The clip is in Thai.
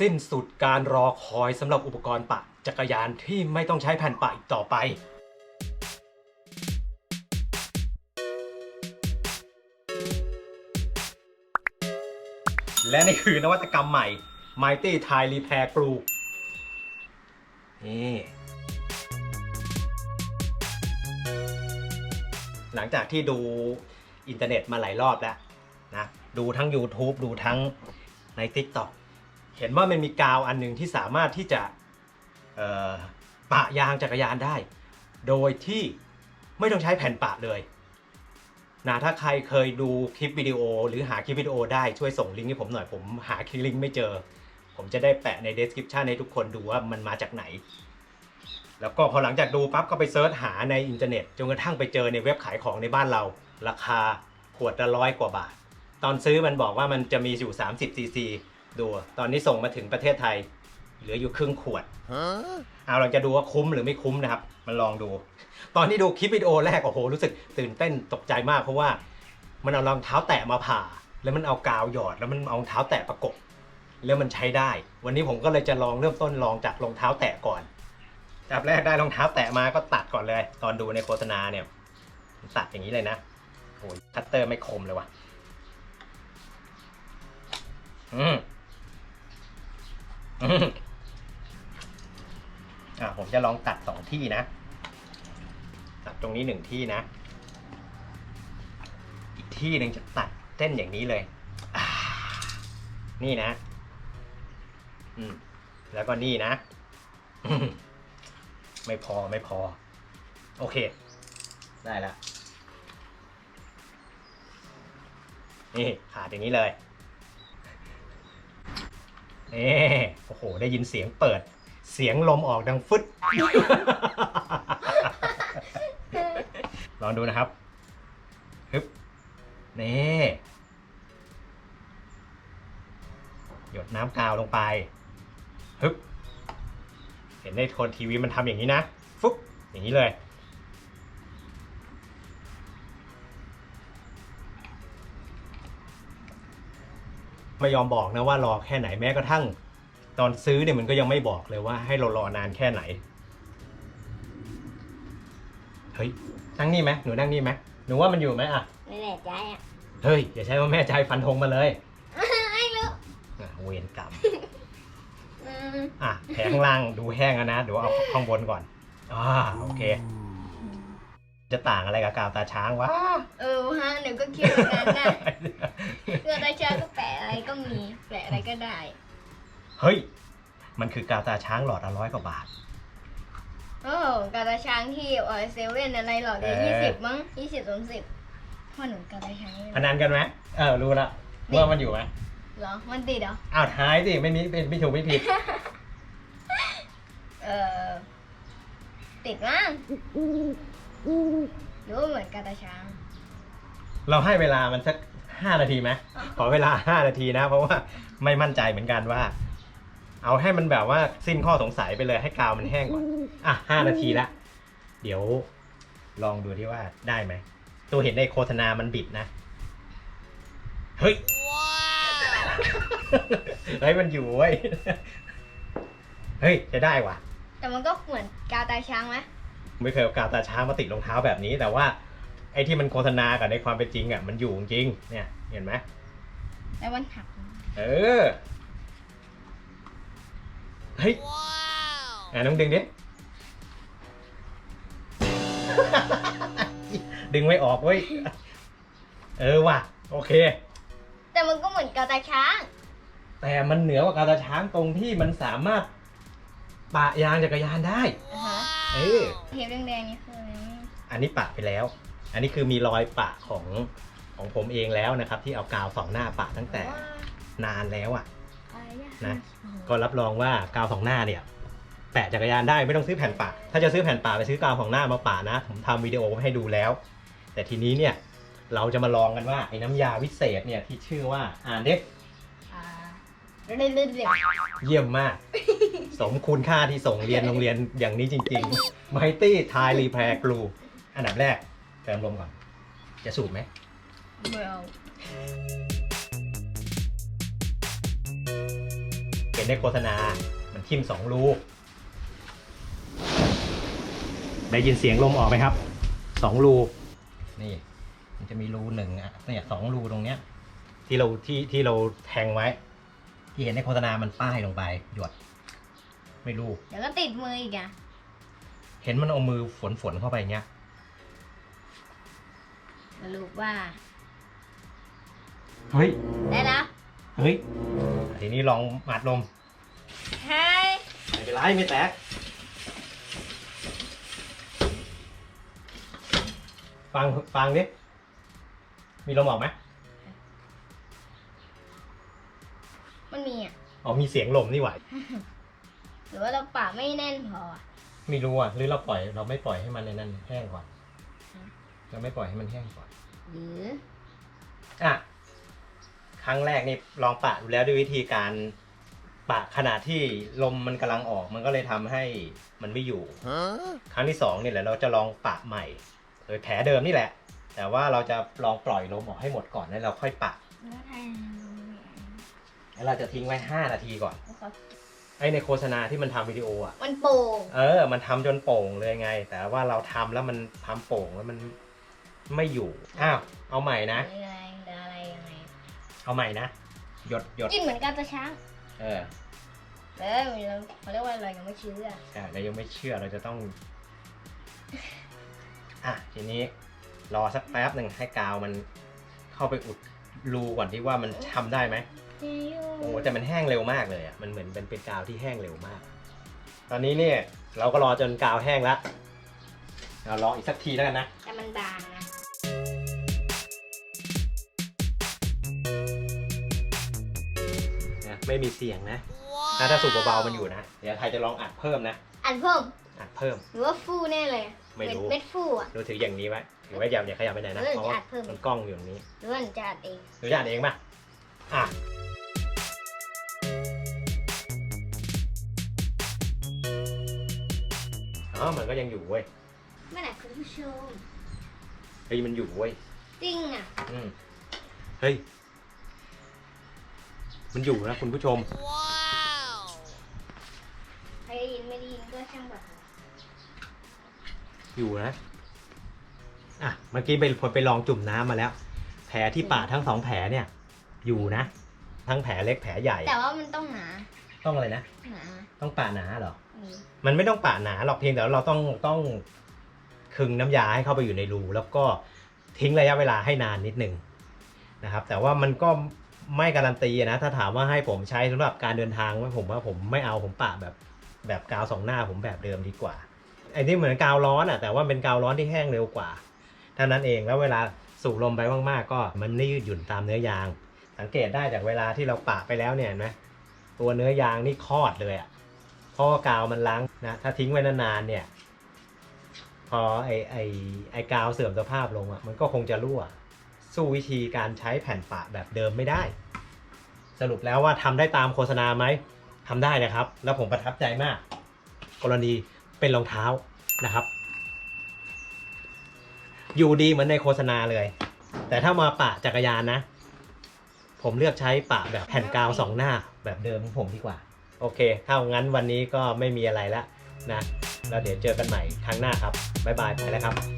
สิ้นสุดการรอคอยสำหรับอุปกรณ์ปะจักรยานที่ไม่ต้องใช้แผ่นปะอีกต่อไปและนี่คือนวัตกรรมใหม่ Mighty Thai Repair Glue นี่หลังจากที่ดูอินเทอร์เน็ตมาหลายรอบแล้วนะ ดูทั้ง YouTube ดูทั้งใน TikTok เห็นว่ามันมีกาวอันหนึ่งที่สามารถที่จะปะยางจักรยานได้ โดยที่ไม่ต้องใช้แผ่นปะเลยนะถ้าใครเคยดูคลิปวิดีโอ หรือหาคลิปวิดีโอได้ช่วยส่งลิงก์ให้ผมหน่อยผมหาคลิปลิงก์ไม่เจอ ผมจะได้แปะใน description ให้ทุกคนดูว่ามันมาจากไหน แล้วก็พอหลังจากดูปั๊บก็ไปเซิร์ชหาในอินเทอร์เน็ตจนกระทั่งไปเจอในเว็บขายของในบ้านเรา ราคาขวดละร้อยกว่าบาท ตอนซื้อมันบอกว่ามันจะมีอยู่ 30ซีซี ดูตอนนี้ส่งมาถึงประเทศไทย เหลืออยู่ครึ่งขวดเอาเราจะดูว่าคุ้มหรือไม่คุ้มนะครับ มันลองดู ตอนที่ดูคลิปวิดีโอแรกโอ้โหรู้สึกตื่นเต้นตกใจมากเพราะว่ามันเอารองเท้าแตะมาผ่า แล้วมันเอากาวหยอด แล้วมันเอารองเท้าแตะประกบแล้วมันใช้ได้ วันนี้ผมก็เลยจะลองเริ่มต้นลองจากรองเท้าแตะก่อนจับแรกได้รองเท้าแตะมาก็ตัดก่อนเลย ตอนดูในโฆษณาเนี่ยตัดอย่างนี้เลยนะโอ้ยคัตเตอร์ไม่คมเลยว่ะอืม อะผมจะลองตัดสองที่นะ ตัดตรงนี้หนึ่งที่นะ อีกที่หนึ่งจะตัดเส้นอย่างนี้เลย นี่นะ อืม แล้วก็นี่นะมไม่พอไม่พอ โอเค ได้แล้วนี่ขาดอย่างนี้เลย นี่โอ้โห ได้ยินเสียงเปิด เสียงลมออกดังฟึด ลองดูนะครับฮึบนี่หยดน้ำกาวลงไปฮึบเห็นในโทนทีวีมันทำอย่างนี้นะ ฟุ๊บอย่างนี้เลย ไม่ยอมบอกนะว่ารอแค่ไหนแม้กระทั่ง ตอนซื้อเนี่ยมันก็ยังไม่บอกเลยว่าให้เรารอนานแค่ไหน เฮ้ยนั่งนี่ไหมหนูนั่งนี่ไหมหนูว่ามันอยู่ไหมอะ ไม่แน่ใจอะ เฮ้ยอย่าใช้ว่าแม่ใจฟันธงมาเลยไม่รู้อะเวรกรรมอืมอะแผลข้างล่างดูแห้งแล้วนะเดี๋ยวเอาข้างบนก่อนอ่าโอเค จะต่างอะไรกับกาวตาช้างวะ เออฮะหนูก็คิดเหมือนกันนะเพื่อได้เชื่อก็แปะอะไรก็มีแปะอะไรก็ได้ เฮ้ย มันคือกาวตาช้างหลอดละร้อยกว่าบาท โอ้กาตาช้างที่เออเซเว่นอะไรหรอกเดี๋ยวเออ ยี่สิบมั้งยี่สิบสามสิบพ่อหนูกาตาช้างพนันกันไหมเออรู้ละนี่ว่ามันอยู่ไหมเหรอ มันติดเหรอ อ้าวท้ายสิไม่มีไม่ไม่ถูกไม่ผิด เออติดมั้งหรือว่าเหมือนกาตาช้าง เราให้เวลามันสัก ห้านาทีไหมขอเวลาห้านาทีนะ เพราะว่าไม่มั่นใจเหมือนกันว่า เอาให้มันแบบว่าสิ้นข้อสงสัยไปเลยให้กาวมันแห้งก่อนอะห้านาทีละ เดี๋ยวลองดูที่ว่าได้ไหม ตัวเห็นในโฆษณามันบิดนะ เฮ้ยเฮ้ยมันอยู่เว้ย เฮ้ยจะได้ว่ะ แต่มันก็เหมือนกาตาช้างไหมไม่เคยเอากาวตาช้างมาติดรองเท้าแบบนี้แต่ว่า ไอ้ที่มันโฆษณากับในความเป็นจริงอะมันอยู่จริงเนี่ยเห็นไหมแล้วมันหักเออเฮ้ยอะน้องดึงดิดึงไม่ออกเว้ยเออว่ะโอเค แต่มันก็เหมือนกาตาช้าง แต่มันเหนือกว่ากาวตาช้างตรงที่มันสามารถปะยางจักรยานได้ อ่าฮะเออเทปแดงๆนี่คืออะไรนะอันนี้ปะไปแล้ว อันนี้คือมีรอยปะของของผมเองแล้วนะครับ ที่เอากาวสองหน้าปะตั้งแต่ว่านานแล้วอะอะไรอะนะโอ้โหก็รับรองว่ากาวสองหน้าเนี่ย แปะจักรยานได้ไม่ต้องซื้อแผ่นปะถ้าจะซื้อแผ่นปะไปซื้อกาวสองหน้ามาปะนะ ผมทำวิดีโอไว้ให้ดูแล้ว แต่ทีนี้เนี่ยเราจะมาลองกันว่าไอ้น้ำยาวิเศษเนี่ยที่ชื่อว่าอ่านเด็กอ่าเรื่อยๆเรื่อยเยี่ยมมาก สมคุณค่าที่ส่งเรียนโรงเรียนอย่างนี้จริงๆ Mighty Thai Repair Glue อันดับแรก เติมลมก่อน จะสูบไหมๆเบลเป็นนในโฆษณา มันทิ่มสองรูได้ยินเสียงลมออกไหมครับ สองรู นี่ มันจะมีรูหนึ่งอะเนี่ยสองรูตรงเนี้ย ที่เราที่ที่เราแทงไว้ ที่เห็นในโฆษณามันป้ายลงไป หยด ไม่รู้ เดี๋ยวก็ติดมืออีกอะ เห็นมันเอามือฝนฝนๆเข้าไปเงี้ย สรุปว่า เฮ้ย ได้แล้วเฮ้ย ทีนี้ลองอัดลมใช่ไม่เป็นไรไม่แตก ฟังฟังดิ มีลมออกไหมมันมีอะ อ๋อมีเสียงลมนี่หว่า หรือว่าเราปากไม่แน่นพออะไม่รู้อะ หรือเราปล่อย เราไม่ปล่อยให้มันในนั้นแห้งก่อน ฮะเราไม่ปล่อยให้มันแห้งก่อนหรืออะครั้งแรกนี่ลองปะดูแล้วด้วยวิธีการปะขณะที่ลมมันกำลังออกมันก็เลยทำให้มันไม่อยู่ ครั้งที่สองเนี่ยแหละเราจะลองปะใหม่ โดยแผลเดิมนี่แหละ แต่ว่าเราจะลองปล่อยลมออกให้หมดก่อนแล้วเราค่อยปะ แล้วแทนแล้วเราจะทิ้งไว้ 5 นาทีก่อนไอ้ในโฆษณาที่มันทำวิดีโออะ มันโป่งเออ มันทำจนโป่งเลยไง แต่ว่าเราทำแล้วมันทำโป่งแล้วมัน ไม่อยู่ อ้าว เอาใหม่นะหรืออะไรหรืออะไรยังไงเอาใหม่นะ หยดหยดกินเหมือนกาตาช้างเออเออเราเขาเรียกว่าอะไรยังไม่เชื่อใช่เรายังไม่เชื่อเราจะต้อง อะ ทีนี้ รอสักแป๊บหนึ่งให้กาวมันเข้าไปอุดรูก่อนที่ว่ามันทำได้ไหมโอ้แต่มันแห้งเร็วมากเลยอะ มันเหมือนเป็นเป็นกาวที่แห้งเร็วมาก ตอนนี้เนี่ย เราก็รอจนกาวแห้งแล้วเรารออีกสักทีแล้วกันนะ แต่มันบาง ไม่มีเสียงนะถ้าถ้าสูบเบาๆมันอยู่นะ เดี๋ยวไทยจะลองอัดเพิ่มนะ อันเพิ่มอัดเพิ่ม หรือว่าฟูแน่เลยไม่รู้ เม็ดฟูอะ ดูถืออย่างนี้ไว้ถือไว้อย่าอย่าขยับไปไหนนะ เออเพราะว่าจะอัดเพิ่ม มันกล้องอยู่อย่างนี้หรือว่าหนูจะอัดเองหรือจะอัดเองป่ะอะอ๋อมันก็ยังอยู่เว้ยไม่ไหนคุณผู้ชมเฮ้ยมันอยู่เว้ยจริงอะ อืมเฮ้ย มันอยู่นะคุณผู้ชม ใครได้ยินไม่ได้ยินก็ช่างแบบอยู่นะ อะ เมื่อกี้ไปพลไปลองจุ่มน้ำมาแล้ว แผลที่ปากทั้งสองแผลเนี่ย อยู่นะ ทั้งแผลเล็กแผลใหญ่ แต่ว่ามันต้องหนาต้องอะไรนะ หนาต้องปาหนาเหรอ อืมมันไม่ต้องปาหนาหรอกเพียงแต่ว่าเราต้องต้องคึงน้ำยาให้เข้าไปอยู่ในรูแล้วก็ทิ้งระยะเวลาให้นานนิดหนึ่งนะครับ แต่ว่ามันก็ ไม่การันตีนะถ้าถามว่าให้ผมใช้สำหรับการเดินทางว่าผมว่าผมไม่เอาผมปะแบบแบบกาวสองหน้าผมแบบเดิมดีกว่าไอ้นี่เหมือนกาวร้อนอะแต่ว่าเป็นกาวร้อนที่แห้งเร็วกว่าเท่านั้นเองแล้วเวลาสูบลมไปมากๆ ก็มันไม่ยืดหยุ่นตามเนื้อยาง สังเกตได้จากเวลาที่เราปะไปแล้วเนี่ยเห็นไหมตัวเนื้อยางนี่คลอดเลยอะเพราะกาวมันล้างนะถ้าทิ้งไว้นานๆเนี่ย พอไอไอไอกาวเสื่อมสภาพลงอะมันก็คงจะรั่วสู้วิธีการใช้แผ่นปะแบบเดิมไม่ได้ สรุปแล้วว่าทำได้ตามโฆษณาไหมทำได้นะครับ แล้วผมประทับใจมาก กรณีเป็นรองเท้านะครับ อยู่ดีเหมือนในโฆษณาเลย แต่ถ้ามาปะจักรยานนะ ผมเลือกใช้ปะแบบแผ่นกาวสองหน้าแบบเดิมของผมดีกว่า โอเคถ้างั้นวันนี้ก็ไม่มีอะไรแล้วนะแล้วเดี๋ยวเจอกันใหม่ครั้งหน้าครับบ๊ายบายไปแล้วครับ